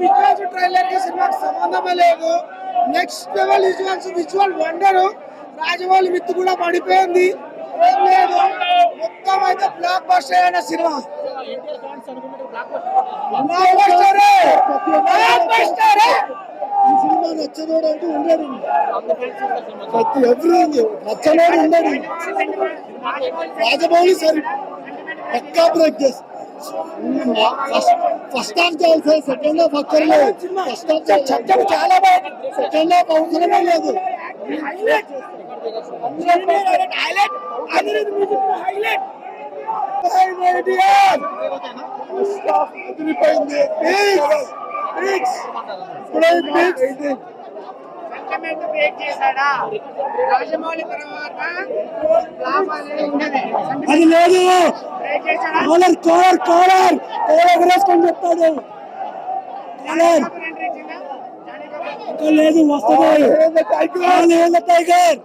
Visuals ట్రైలర్కి సినిమాకి సంబంధమే లేదు. Next level visuals visual wonder Rajamouli with కూడా పడిపోయింది. ఏం లేదు. మొత్తం అయితే బ్లాక్ బస్టర్ అయిన సినిమా. ఈ సినిమా నచ్చనోడు అంటూ ఉండడు. ప్రతి ఎవ్రీథింగ్ నచ్చనోడు ఉండడు. రాజమౌళి సరి పక్కా బ్రేక్ చేసి ఫస్ట్ హాఫ్ చేయాలి సెకండ్ హాఫ్ అక్కర్లేదు. ఫస్ట్ హాఫ్ చట్టం చాలా బాగుంది సెకండ్ హాఫ్ అవసరమే లేదు. అదిరిపోయింది. సెంటిమెంట్ బ్రేక్ చేశాడా? రాజమౌళి తర్వాత అది లేదు. Collar collar collar. కాలర్ ఎగరేసుకొని చెప్తాడు? కాలర్. ఇంకా లేదు వస్తుంది. టైగర్.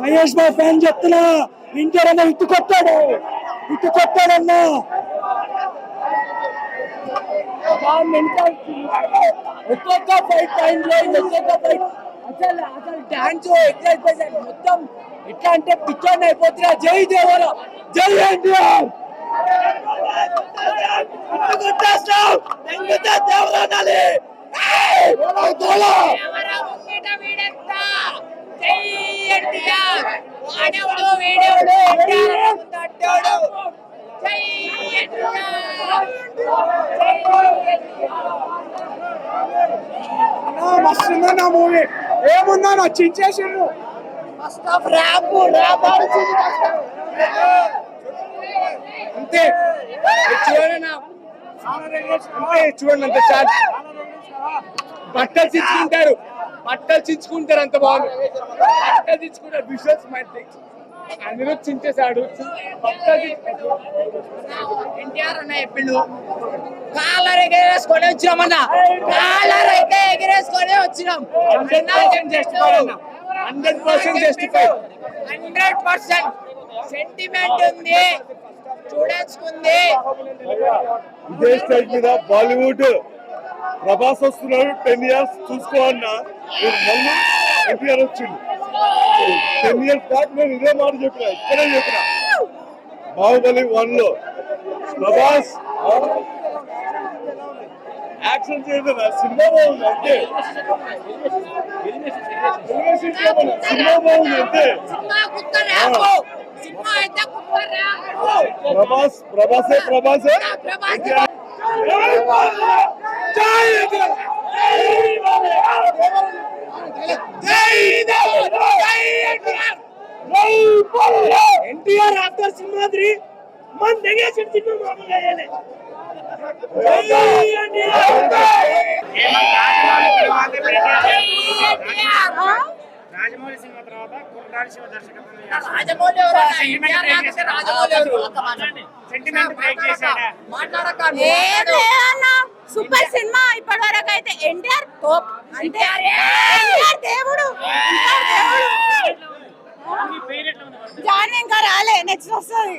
మహేష్ బాబు ఫ్యాన్ చెప్తున్నా. ఇంటర్ అన్న ఇట్టు కొట్టాడు. ఇట్టు కొట్టాడన్నా. ఒక్కొక్క ఫైట్ టైంలో ఒక్కొక్క ఫైట్ అసలు అసలు డాన్స్ ఎట్లా అయిపోయింది? మొత్తం ఎట్లా అంటే పిచ్చోన్ అయిపోతున్నా. జై దేవర! జై ఎన్టీఆర్! కొట్టేస్తావు దేవర అనాలి ఎవరో ముంగిట వీడెంత? జై మస్తు నా మూవీ ఏమున్నా నా చించేసిండు ఫస్ట్ ఆఫ్ ర్యాప్ ర్యాప్ అంతే. చూడనా చూడండి అంత చాలు. బట్టలు చించుకుంటారు. బట్టలు చించుకుంటారు అంత బాగుంది. బట్టలు చించుకుంటారు. విజువల్స్ మైండ్ అనిరుద్ చించేశాడు. బట్టలు. ఎన్టీఆర్ అన్న చెప్పిండు. కాలర్ ఎగిరేసుకొని వచ్చినామన్నా కాలర్ అయితే ఎగిరేసుకొని వచ్చినాం. Hundred percent justify hundred percent sentiment ఉంది. ఇదే మీద బాలీవుడ్ ప్రభాస్ వస్తున్నాడు. టెన్ ఇయర్స్ చూసుకో అన్న. నేను మళ్ళీ ఎన్టీఆర్ వచ్చిండు. టెన్ ఇయర్స్ బ్యాక్ నేను ఇదే మాట చెప్పిన ఇక్కడే చెప్పిన. బాహుబలి వన్లో ప్రభాస్ యాక్షన్ చేయదు సినిమా బాగుంది అంతే Elevation చేయమన్నా, సినిమా బాగుంది అంతే సినిమా కుక్క ర్యాపు సినిమా అయితే కుక్క ర్యాపు ప్రభాస్ ప్రభాసే ప్రభాసే ప్రభాస్ ఎన్టీఆర్ ఆఫ్టర్ సింహాద్రి మన తెగేసిన సినిమా మామూలుగా చేయలే. రాజమౌళి సినిమా తర్వాత కుర్రాడి శివ దర్శకత్వం సూపర్ సినిమా ఇప్పటి వరకు అయితే ఎన్టీఆర్ టాప్ అంటే ఎన్టీఆర్ దేవుడు. ఎన్టీఆర్ దేవుడు. జాన్ ఇంకా రాలే నెక్స్ట్ వస్తుంది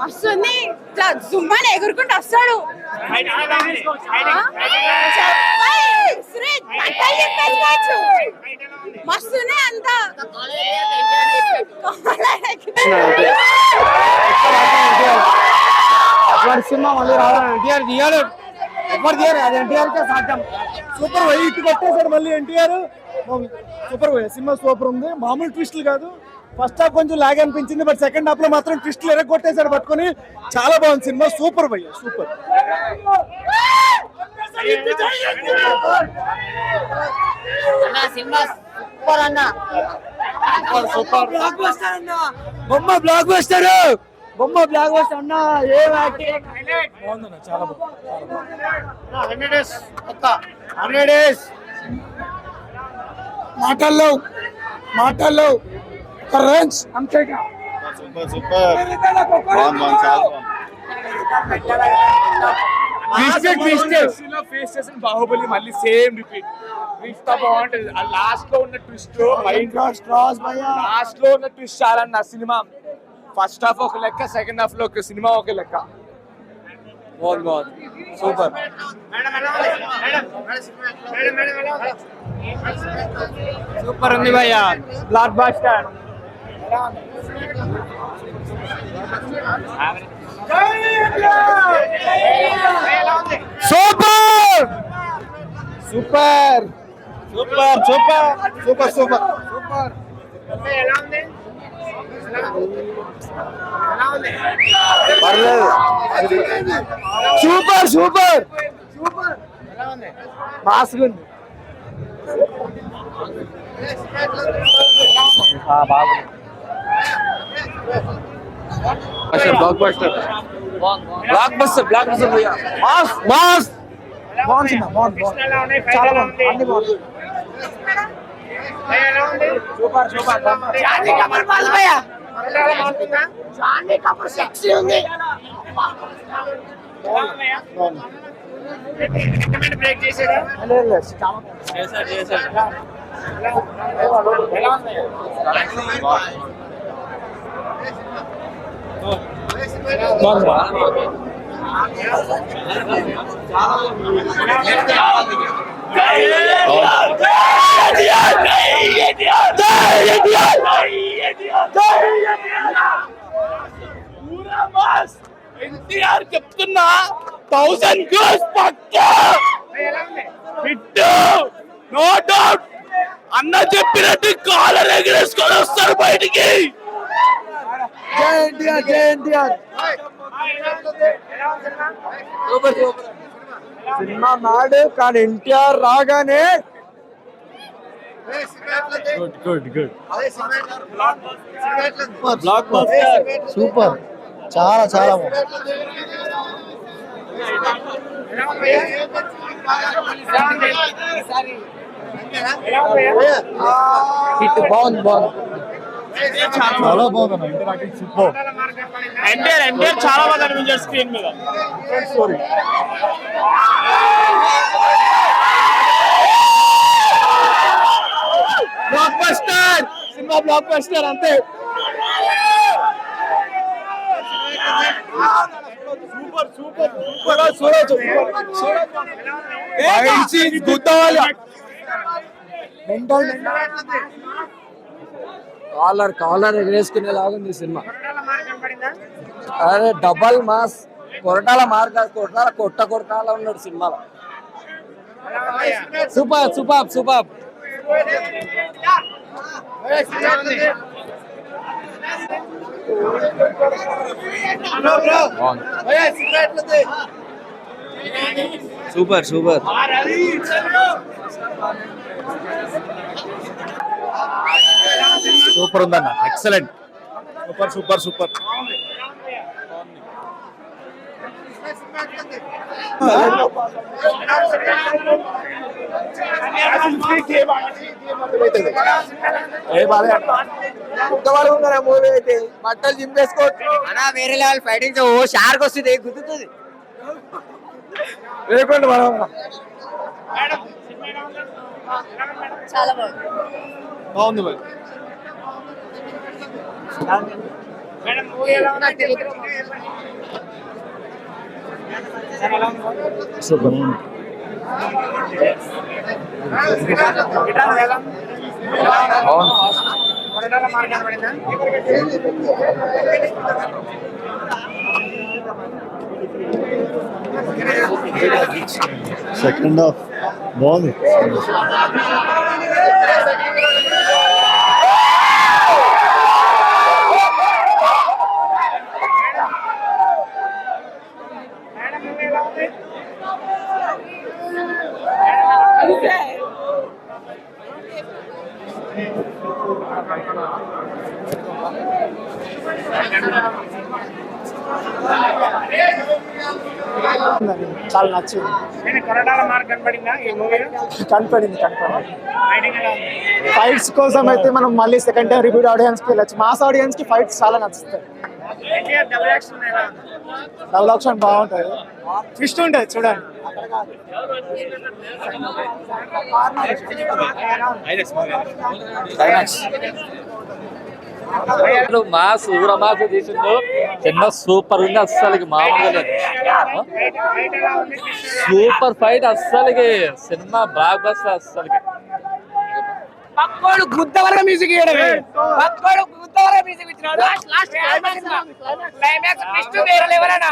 వస్తుంది ఇట్లా జుమ్మని ఎగురుకుంటూ వస్తాడు. మస్తున్నాయి అంతా సినిమా మళ్ళీ రావాలి ఎవరు తీయాలి అది ఎన్టీఆర్ కే సాధ్యం. సూపర్ పోయి ఇటు కొట్టేశాడు మళ్ళీ ఎన్టీఆర్. సూపర్ పోయి సినిమా సూపర్ ఉంది. మామూలు ట్విస్టులు కాదు. ఫస్ట్ హాఫ్ కొంచెం లాగ్ అనిపించింది బట్ సెకండ్ హాఫ్లో మాత్రం ట్విస్టులు ఎరగ కొట్టేశాడు పట్టుకొని. చాలా బాగుంది సినిమా సూపర్ పోయి సూపర్. సూపర్ బ్లాక్ బస్టర్ అన్న. బొమ్మ బ్లాక్ బస్టర్ బొమ్మ బ్లాక్ బస్టర్ అన్న ఏం బాగుందన్న చాలా హండ్రెడ్ డేస్ హండ్రెడ్ డేస్. మాటల్లో మాటల్లో ఒక రేంజ్ అంతేగా. Super super. బాగుంది బాగుంది చాలా ఫేస్ చేసిన బాహుబలి మళ్ళీ సేమ్ రిపీట్ ఇంత బాగుంటది. ఆ లాస్ట్లో ఉన్న ట్విస్ట్ మైండ్ లాస్ట్లో ఉన్న ట్విస్ట్ చాలా నా సినిమా. ఫస్ట్ హాఫ్ ఒక లెక్క సెకండ్ హాఫ్లో ఒక సినిమా ఒక లెక్క బాగుంది బాగుంది సూపర్ మేడం ఎలా ఉంది మేడం మేడం మేడం ఎలా ఉంది సూపర్ ఉంది భయ్య బ్లాక్ బాస్టర్ ఎలా ఉంది super super super super super super super ఎలా ఉంది ఎలా ఉంది ఎలా ఉంది పర్లేదు సూపర్ సూపర్ ఎలా ఉంది మాస్ ఉంది block buster block buster block buster భయ్యా మాస్ మాస్ బాగుంది సినిమా బాగుంది కృష్ణ ఎలా ఉన్నాయి ఫైట్ చాలా ఎలా బాగుంది అన్ని ఉంది బాగుంది భయ్యా, ఎలా ఉంది సూపర్ సూపర్ జానీ కపూర్ బాల్ భయ్య కొరటాల మారుతుందా జానీ కపూర్ సెక్సీ ఉంది ఎలా ఉంది భయ్యా? సెంటిమెంట్ బ్రేక్ చేసాడా చేశాడు చేశాడు ఎలా ఉంది భయ్యా? ఎన్టీఆర్ చెప్తున్నా థౌసండ్ క్రోస్ పక్కా భయ్యా, ఎలా ఉంది హిట్ నో డౌట్ అన్న చెప్పినట్టు కాలర్ ఎగరేసుకొని వస్తారు బయటికి జై ఎన్టీఆర్ జై ఎన్టీఆర్ ఆ, ఎలా ఉంది ఎలా ఉంది సినిమా సూపర్ సూపర్ సినిమా నాడు కానీ ఎన్టీఆర్ రాగానే good good good block super చాలా చాలా బాగుంది ఎలా ఉంది భయ్యా? ఎలా ఉంది? ఎలా ఉంది భయ్యా? హిట్ బాగుంది బాగుంది చాలా బాగుంది ఇంటరాక్టివ్ సూపర్ కొరటాల మార్గం పడిందా? ఎన్టీఆర్ ఎన్టీఆర్ చాలా బాగా కనిపించారు స్క్రీన్ మీద. స్టోరీ బ్లాక్ బస్టర్ సినిమా బ్లాక్ బస్టర్ అంతే సూపర్ సూపర్ సూపర్ చూడొచ్చు గుద్దవాలి మెంటల్ కాలర్ కాలర్ ఎగరేసుకునేలాగా ఉంది సినిమా. అరే డబల్ మాస్ కొరటాల మార్గ కొరటాల కొట్ట కొరటాల ఉన్నాడు సినిమాలో. Super super super. Super super. Super ఉందన్న. Excellent super super super. ఉన్నారా మూవీ అయితే. బట్టలు చింపేసుకోవచ్చు. అన్నా వేరే లెవెల్ ఫైటింగ్ ఓ షార్క్ వస్తుంది గుద్దుతుంది? లేకుండా మనం? చాలా బాగుంది. బాగుంది మేడం మూవీ ఎలా ఉంది సూపర్ గిటార్ ఎలా ఉంది? కొరటాల మార్గం పడిందా సెకండ్ హాఫ్ బాగుంది చాలా నచ్చింది. కనపడింది కనపడింది ఫైట్స్ కోసం అయితే మనం మళ్ళీ సెకండ్ టైం రిపీట్ ఆడియన్స్కి వెళ్ళచ్చు. మాస్ ఆడియన్స్కి ఫైట్స్ చాలా నచ్చుతాయి. డబుల్ ఆప్షన్ బాగుంటుంది. ట్విస్ట్ ఉంటుంది చూడండి. మాస్ ఊర మాస్ తీసిండు సినిమా సూపర్ ఉంది అస్సలకి మామూలుగా లేదు. సూపర్ ఫైట్ అస్సలకి సినిమా బ్లాక్ బస్టర్ అస్సలకి. పక్కోడు గుద్ద వరకు మ్యూజిక్ ఇయ్యడమే. పక్కోడు గుద్ద వరకు మ్యూజిక్ ఇచ్చినాడు. లాస్ట్ క్లైమాక్స్ ట్విస్ట్ వేరే లెవెల్ అన్న.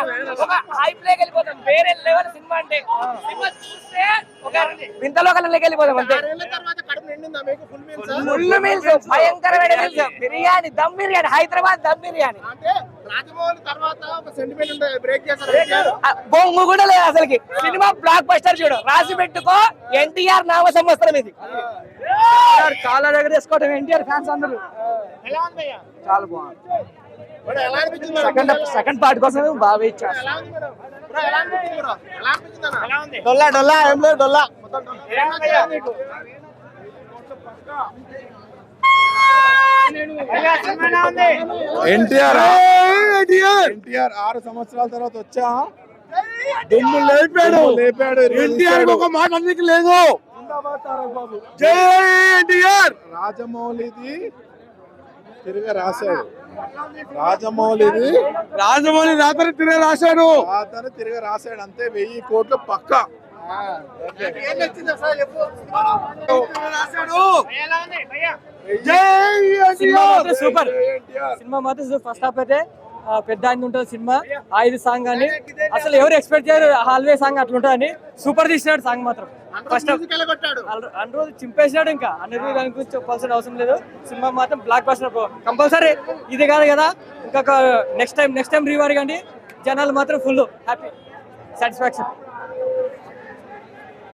ఒక హైప్ లేకి వెళ్ళిపోతాం. వేరే లెవెల్ సినిమా అంటే. సినిమా చూస్తే ఒక వింతలో వెళ్ళిపోతాం అంతే. ఫుల్ మీల్స్ భయంకరమైన మీల్స్ బిర్యానీ దమ్ బిర్యానీ హైదరాబాద్ దమ్ బిర్యానీ. బొంగు కూడా లేదు అసలుకి. సినిమా బ్లాక్ బస్టర్ చూడు. రాసి పెట్టుకో ఎన్టీఆర్ నామ సంవత్సరం ఇది. కాళ్ళ దగ్గర వేసుకోవడం ఎన్టీఆర్ ఫ్యాన్స్ అందరూ. చాలా బాగుంది. సెకండ్ సెకండ్ పార్ట్ కోసం బాగా చేస్తాను డొల్లా డొల్లా ఏం లేదు డొల్లా. ఎన్టీఆర్ ఎన్టీఆర్. ఆరు సంవత్సరాల తర్వాత వచ్చా? దుమ్ము లేపాడు. లేపాడు. ఎన్టీఆర్ ఒక మాట అందుకు లేదు. జై ఎన్టీఆర్. రాజమౌళిది తిరిగి రాశాడు. రాజమౌళిది రాజమౌళి రాత్రి తిరిగి రాశాడు. రాత్రి తిరిగి రాశాడు. అంతే వెయ్యి కోట్లు పక్క. సూపర్. సినిమా మాత్రం ఫస్ట్ హాఫ్ అయితే పెద్ద ఆయన ఉంటుంది సినిమా. ఐదు సాంగ్ అని. అసలు ఎవరు ఎక్స్పెక్ట్ చేయరు హాల్వే సాంగ్ అట్లా ఉంటుంది సూపర్ తీసినాడు సాంగ్ మాత్రం. ఫస్ట్ అన్ని రోజు చింపేసినాడు ఇంకా. అన్ని రోజు దాని గురించి చెప్పాల్సిన అవసరం లేదు. సినిమా మాత్రం బ్లాక్ బస్టర్ కంపల్సరీ ఇది కాదు కదా. ఇంకొక నెక్స్ట్ టైం నెక్స్ట్ టైం రీవార్ కానీ జనాలు మాత్రం ఫుల్ హ్యాపీ సాటిస్ఫాక్షన్